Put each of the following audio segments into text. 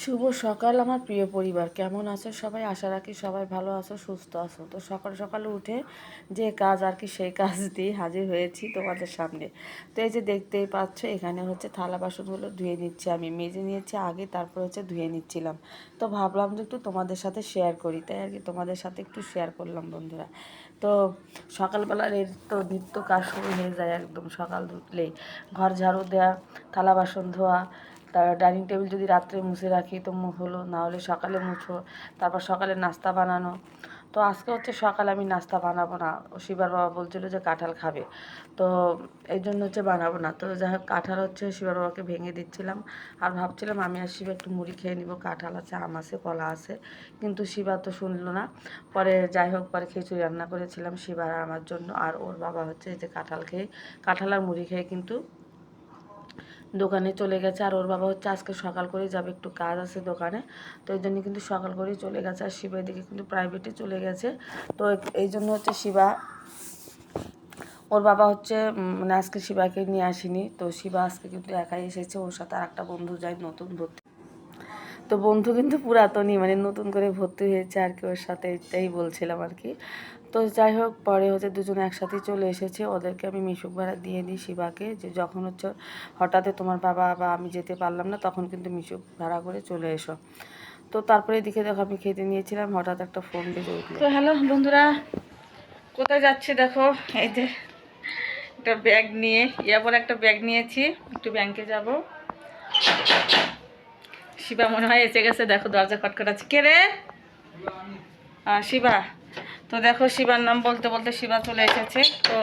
শুভ সকাল আমার প্রিয় পরিবার। কেমন আছো সবাই? আশা রাখি সবাই ভালো আছো, সুস্থ আছো। তো সকাল সকালে উঠে যে কাজ আর কি সেই কাজ দিয়ে হাজির হয়েছি তোমাদের সামনে। তো এই যে দেখতেই পাচ্ছ, এখানে হচ্ছে থালা বাসনগুলো ধুয়ে নিচ্ছি আমি। মেজে নিয়েছি আগে, তারপর হচ্ছে ধুয়ে নিচ্ছিলাম। তো ভাবলাম যে একটু তোমাদের সাথে শেয়ার করি। তাই আর কি তোমাদের সাথে একটু শেয়ার করলাম বন্ধুরা। তো সকালবেলার এর তো নিত্য কাজ শুরু হয়ে যায় একদম সকাল উঠলেই। ঘর ঝাড়ু দেওয়া, থালা বাসন ধোয়া তার ডাইনিং টেবিল যদি রাত্রে মুছে রাখি, তো হলো, না হলে সকালে মুছো, তারপর সকালে নাস্তা বানানো। তো আজকে হচ্ছে সকালে আমি নাস্তা বানাবো না। শিবার বাবা বলছিল যে কাঁঠাল খাবে। তো এই জন্য হচ্ছে বানাবো না। তো যাই হোক, কাঁঠাল হচ্ছে শিবার বাবাকে ভেঙে দিচ্ছিলাম। আর ভাবছিলাম আমি আর শিবা একটু মুড়ি খেয়ে নিব। কাঁঠাল আছে, আম আছে, কলা আছে। কিন্তু শিবা তো শুনলো না। পরে যাই হোক, পরে খিচুড়ি রান্না করেছিলাম শিবার আমার জন্য। আর ওর বাবা হচ্ছে যে কাঁঠাল খেয়ে, কাঁঠাল আর মুড়ি খেয়ে কিন্তু দোকানে চলে গেছে আর ওর বাবা হচ্ছে আজকে সকাল করে যাবে, একটু কাজ আছে দোকানে। তো এই জন্য কিন্তু সকাল করেই চলে গেছে আর শিবা এদিকে কিন্তু প্রাইভেটে চলে গেছে। তো এই জন্য হচ্ছে শিবা, ওর বাবা হচ্ছে মানে আজকে শিবাকে নিয়ে আসেনি। তো শিবা আজকে কিন্তু একাই এসেছে, ওর সাথে আর একটা বন্ধু যায়, নতুন ভর্তি। তো বন্ধু কিন্তু পুরাতনই মানে নতুন করে ভর্তি হয়েছে আর কি ওর সাথে এটাই বলছিলাম আর কি। তো যাই হোক, পরে হচ্ছে দুজনে একসাথেই চলে এসেছে। ওদেরকে আমি মিশুক ভাড়া দিয়ে দিই শিবাকে। যে যখন হচ্ছে হঠাৎ তোমার বাবা বা আমি যেতে পারলাম না, তখন কিন্তু মিশুক ভাড়া করে চলে এসো। তো তারপরে এদিকে দেখো আমি খেতে নিয়েছিলাম, হঠাৎ একটা ফোন উঠল। তো হ্যালো বন্ধুরা, কোথায় যাচ্ছে দেখো? এই যে একটা ব্যাগ নিয়ে ইয়ারপর একটা ব্যাগ নিয়েছি, একটু ব্যাংকে যাব। শিবা মনে হয় এসে গেছে, দেখো দরজা খটখটাচ্ছে। কে রে? শিবা। তো দেখো শিবার নাম বলতে বলতে শিবা চলে এসেছে। তো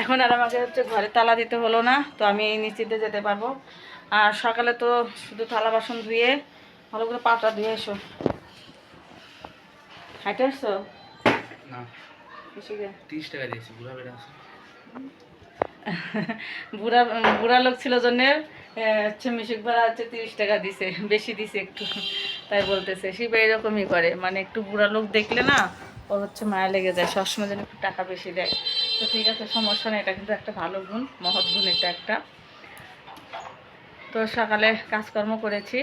এখন আর আমাকে হচ্ছে ঘরে তালা দিতে হলো না তো আমি এই নিশ্চিন্তে যেতে পারব। আর সকালে তো শুধু থালা বাসন ধুয়ে ভালো করে পাটা ধুয়ে এসো। হাইটে আসছো? বুড়া লোক ছিল জন্য হচ্ছে মিশুক ভাড়া হচ্ছে তিরিশ টাকা দিছে বেশি দিছে একটু। তাই বলতেছে শিবা এরকমই করে। মানে একটু বুড়া লোক দেখলে না ওর হচ্ছে মায়া লেগে যায়, সবসময় যেন একটু টাকা বেশি দেয়। তো ঠিক আছে, সমস্যা নেই, এটা কিন্তু একটা ভালো গুণ, মহৎ গুণ এটা একটা। তো সকালে কাজকর্ম করেছি,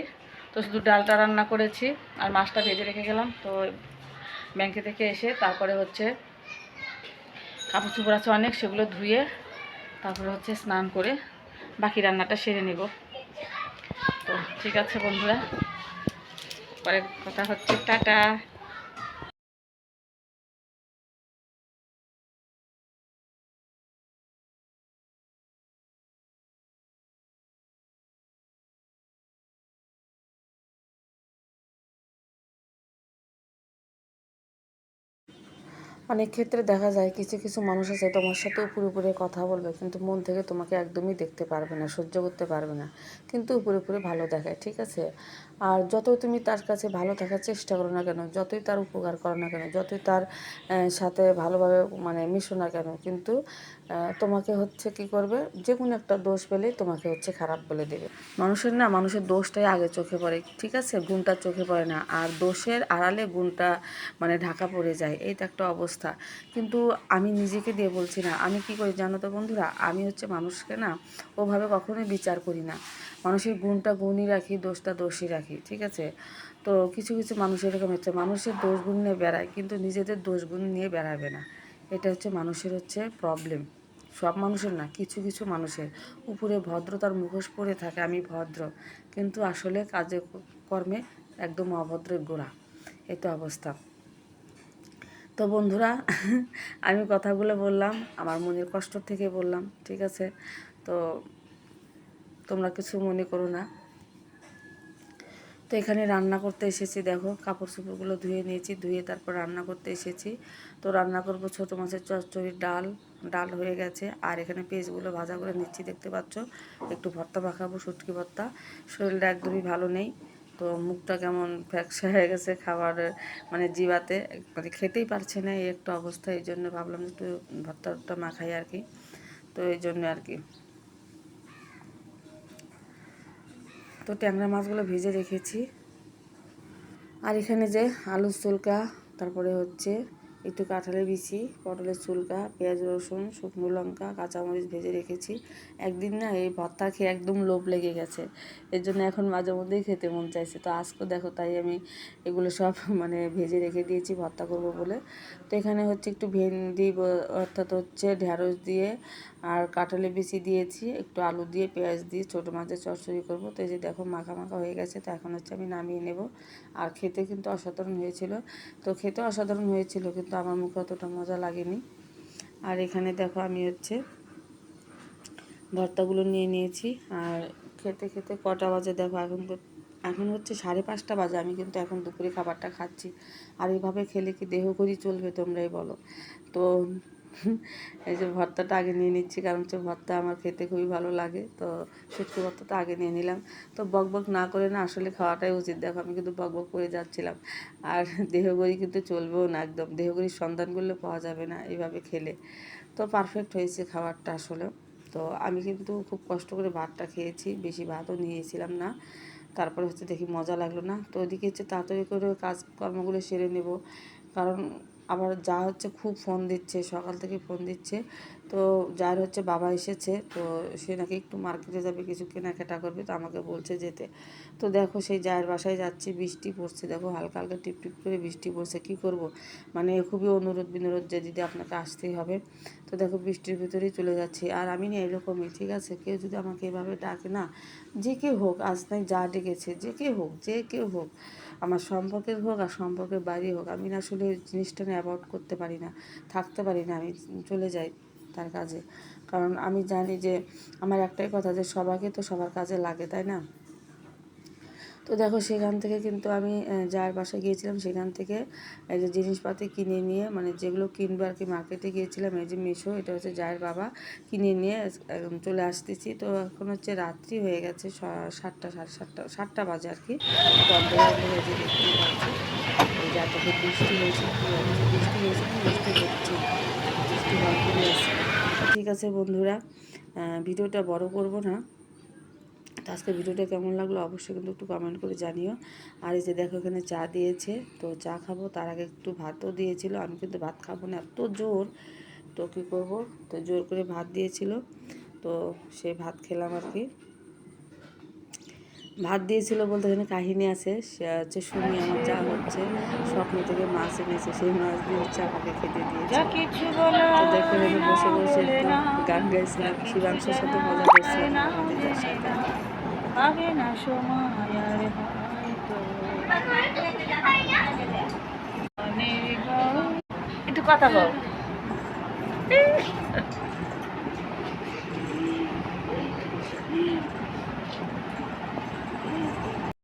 তো শুধু ডালটা রান্না করেছি, আর মাছটা ভেজে রেখে গেলাম, তো ব্যাংকে থেকে এসে তারপরে হচ্ছে কাপড় চোপড় আছে অনেক, সেগুলো ধুয়ে তারপরে হচ্ছে স্নান করে বাকি রান্নাটা সেরে নেব। তো ঠিক আছে বন্ধুরা, পরে কথা হচ্ছে, টাটা। অনেক ক্ষেত্রে দেখা যায় কিছু কিছু মানুষ আছে তোমার সাথে উপরে উপরে কথা বলবে, কিন্তু মন থেকে তোমাকে একদমই দেখতে পারবে না, সহ্য করতে পারবে না। কিন্তু উপরে উপরে ভালো দেখায়, ঠিক আছে? আর যতই তুমি তার কাছে ভালো থাকার চেষ্টা করো না কেন, যতই তার উপকার করো না কেন, যতই তার সাথে ভালোভাবে মানে মিশো না কেন, কিন্তু তোমাকে হচ্ছে কি করবে? যে কোনো একটা দোষ পেলেই তোমাকে হচ্ছে খারাপ বলে দেবে। মানুষের না, মানুষের দোষটাই আগে চোখে পড়ে, ঠিক আছে? গুণটা চোখে পড়ে না, আর দোষের আড়ালে গুণটা মানে ঢাকা পড়ে যায় এই তো একটা অবস্থা। কিন্তু আমি নিজেকে দিয়ে বলছি না। আমি কি করি জানো তো বন্ধুরা? আমি হচ্ছে মানুষকে না ওভাবে কখনোই বিচার করি না। মানুষের গুণটা গুণই রাখি, দোষটা দোষই রাখি, ঠিক আছে? তো কিছু কিছু মানুষ এরকম হচ্ছে। মানুষের দোষ গুণ নিয়ে বেড়ায়, কিন্তু নিজেদের দোষ গুণ নিয়ে বেড়াবে না। এটা হচ্ছে মানুষের হচ্ছে প্রবলেম সব মানুষের না, কিছু কিছু মানুষের। উপরে ভদ্রতার মুখোশ পরে থাকে, আমি ভদ্র। কিন্তু আসলে কাজে কর্মে একদম অভদ্রের গোড়া। এই তো অবস্থা। তো বন্ধুরা, আমি কথাগুলো বললাম, আমার মনের কষ্ট থেকে বললাম, ঠিক আছে? তো তোমরা কিছু মনে করো না। তো এখানে রান্না করতে এসেছি, দেখো কাপড় চোপড়গুলো ধুয়ে নিয়েছি, ধুয়ে তারপর রান্না করতে এসেছি। তো রান্না করব ছোটো মাছের চচ্চড়ি ডাল ডাল হয়ে গেছে। আর এখানে পেঁয়াজগুলো ভাজা করে নিচ্ছি, দেখতে পাচ্ছ? একটু ভর্তা মাখাবো, শুটকি ভর্তা। শরীরটা একদমই ভালো নেই। তো মুখটা কেমন ফ্যাকসা হয়ে গেছে খাবারের মানে জিবাতে মানে খেতেই পারছে না এই একটা অবস্থা, এই জন্য ভাবলাম একটু ভর্তা ভর্তা মাখাই আর কি। তো এই জন্য আর কি। তো ট্যাংরা মাছগুলো ভিজে রেখেছি। আর এখানে যে আলু চুলকা তারপরে হচ্ছে একটু কাঁঠালের বিচি, পটলের চুলকা, পেঁয়াজ রসুন, শুকনো লঙ্কা, কাঁচামরিচ ভেজে রেখেছি। একদিন না এই ভর্তা খেয়ে একদম লোভ লেগে গেছে। এর জন্য এখন মাঝে মধ্যেই খেতে মন চাইছে। তো আজকে দেখো তাই আমি এগুলো সব মানে ভেজে রেখে দিয়েছি, ভর্তা করব বলে। তো এখানে হচ্ছে একটু ভেন্ডি অর্থাৎ হচ্ছে ঢ্যাঁড়স দিয়ে আর কাঁঠালের বিচি দিয়েছি, একটু আলু দিয়ে, পেঁয়াজ দিয়ে, ছোটো মাছের চচ্চড়ি করব। তো এই যে দেখো মাখা মাখা হয়ে গেছে, তো এখন হচ্ছে আমি নামিয়ে নেব। আর খেতে কিন্তু অসাধারণ হয়েছিল। তো খেতে অসাধারণ হয়েছিল, কিন্তু আমার মুখে অতটা মজা লাগেনি। আর এখানে দেখো আমি হচ্ছে ভর্তাগুলো নিয়ে নিয়েছি। আর খেতে খেতে কটা বাজে দেখো, এখন এখন হচ্ছে সাড়ে পাঁচটা বাজে, আমি কিন্তু এখন দুপুরে খাবারটা খাচ্ছি। আর এইভাবে খেলে কি দেহ করি চলবে তোমরাই বলো। তো এই যে ভর্তাটা আগে নিয়ে নিচ্ছি, কারণ হচ্ছে ভর্তা আমার খেতে খুবই ভালো লাগে। তো শুটকি ভর্তাটা আগে নিয়ে নিলাম। তো বক বক না করে না আসলে খাওয়াটাই উচিত। দেখো আমি কিন্তু বক বক করে যাচ্ছিলাম। আর দেহগড়ি কিন্তু চলবেও না একদম। দেহগড়ির সন্ধান করলে পাওয়া যাবে না এইভাবে খেলে। তো পারফেক্ট হয়েছে খাবারটা আসলে। তো আমি কিন্তু খুব কষ্ট করে ভাতটা খেয়েছি। বেশি ভাতও নিয়েছিলাম না। তারপরে হচ্ছে দেখি মজা লাগল না। তো ওদিকে হচ্ছে তাড়াতাড়ি করে কাজকর্মগুলো সেরে নেব। কারণ আবার যা হচ্ছে খুব ফোন দিচ্ছে সকাল থেকে ফোন দিচ্ছে। তো যার হচ্ছে বাবা এসেছে, তো সে নাকি একটু মার্কেটে যাবে, কিছু কেনাকাটা করবে, তো আমাকে বলছে যেতে। তো দেখো সেই জায়ের বাসায় যাচ্ছি, বৃষ্টি পড়ছে, দেখো হালকা হালকা টিপ টিপ করে বৃষ্টি পড়ছে, কি করব? মানে খুবই অনুরোধ বিনোরোধ যে দিদি আপনাকে আসতেই হবে। তো দেখো বৃষ্টির ভিতরেই চলে যাচ্ছি। আর আমি না এরকমই, ঠিক আছে? কেউ যদি আমাকে এভাবে ডাকে না, যে কেউ হোক, আজ নাই যা ডেকেছে, যে কেউ হোক, যে কেউ হোক, আমার সম্পর্কের হোক আর সম্পর্কের বাইরে হোক, আমি না আসলে জিনিসটা না অ্যাভয়েড করতে পারি না, থাকতে পারি না, আমি চলে যাই। তার কাজে। কারণ আমি জানি যে আমার একটাই কথা যে সবাইকে তো সবার কাজে লাগে, তাই না? তো দেখো সেখান থেকে কিন্তু আমি যার বাসায় গিয়েছিলাম সেখান থেকে এই যে জিনিসপাতি কিনে নিয়ে মানে যেগুলো কিনবো আর কি মার্কেটে গিয়েছিলাম, এই যে মিশো এটা হচ্ছে জায়ের বাবা, কিনে নিয়ে চলে আসতেছি। তো এখন হচ্ছে রাত্রি হয়ে গেছে সাতটা, সাড়ে সাতটা সাতটা বাজে আর কি। তো অন্ধকার যে পাচ্ছি। এই বৃষ্টি হয়েছে বৃষ্টি হয়েছে, বৃষ্টি হচ্ছে। বৃষ্টি গল্প আছে ঠিক আছে বন্ধুরা ভিডিওটা বড় করব না। তো আজকে ভিডিওটা কেমন লাগল অবশ্যই কিন্তু একটু কমেন্ট করে জানিও। আর এই যে দেখো এখানে চা দিয়েছে, তো চা খাব। তার আগে একটু ভাতও দিয়েছিল। আমি কিন্তু ভাত খাব না, এত জোর। তো কী করব? তো জোর করে ভাত দিয়েছিল। তো সে ভাত খেলাম আর কি। ভাত দিয়েছিল বলতে এখানে কাহিনী আছে। সে হচ্ছে শুনি আমার যা হচ্ছে স্বপ্ন থেকে মাছ এনেছে। সেই মাছ দিয়ে হচ্ছে আমাকে খেতে দিয়েছে। তো দেখো বসে বসে গান গাইছিলাম শিবাংশের সাথে মজা করছিলাম আমাদের সাথে আগে না সময় আর একটু কথা বল।